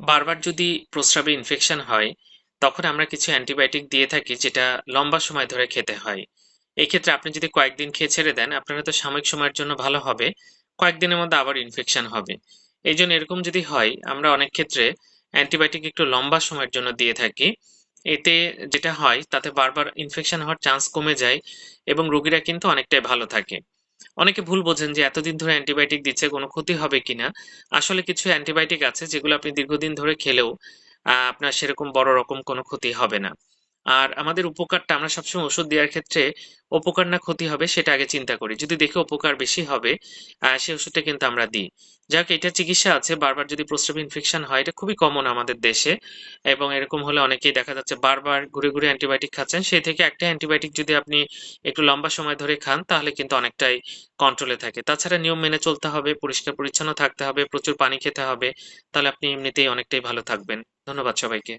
বারবার যদি প্রস্রাবে ইনফেকশন হয়, তখন আমরা কিছু অ্যান্টিবায়োটিক দিয়ে থাকি যেটা লম্বা সময় ধরে খেতে হয়। এক্ষেত্রে আপনি যদি কয়েকদিন খেয়ে ছেড়ে দেন, আপনার হয়তো সাময়িক সময়ের জন্য ভালো হবে। কয়েকদিনের মধ্যে আবার ইনফেকশন হবে। এই জন্য এরকম যদি হয়, আমরা অনেক ক্ষেত্রে অ্যান্টিবায়োটিক একটু লম্বা সময়ের জন্য দিয়ে থাকি। এতে যেটা হয় তাতে বারবার ইনফেকশন হওয়ার চান্স কমে যায় এবং রোগীরা কিন্তু অনেকটাই ভালো থাকে। অনেকে ভুল বোঝেন যে এতদিন ধরে অ্যান্টিবায়োটিক দিচ্ছে, কোনো ক্ষতি হবে কিনা। আসলে কিছু অ্যান্টিবায়োটিক আছে যেগুলো আপনি দীর্ঘদিন ধরে খেলেও আপনার সেরকম বড় রকম কোনো ক্ষতি হবে না। আর আমাদের উপকারটা আমরা সবসময় ওষুধ দেওয়ার ক্ষেত্রে উপকার না ক্ষতি হবে সেটা আগে চিন্তা করি। যদি দেখে উপকার বেশি হবে সেই ওষুধটা কিন্তু আমরা দিই। যাক এটা চিকিৎসা আছে। বারবার যদি প্রস্রাবে ইনফেকশন হয় এটা খুবই কমন আমাদের দেশে এবং এরকম হলে অনেকেই দেখা যাচ্ছে বারবার ঘুরে, ঘুরে অ্যান্টিবায়োটিক খাচ্ছেন। সেই থেকে একটা অ্যান্টিবায়োটিক যদি আপনি একটু লম্বা সময় ধরে খান তাহলে কিন্তু অনেকটাই কন্ট্রোলে থাকে। তাছাড়া নিয়ম মেনে চলতে হবে, পরিষ্কার-পরিচ্ছন্ন থাকতে হবে, প্রচুর পানি খেতে হবে। তাহলে আপনি এমনিতেই অনেকটাই ভালো থাকবেন। ধন্যবাদ সবাইকে।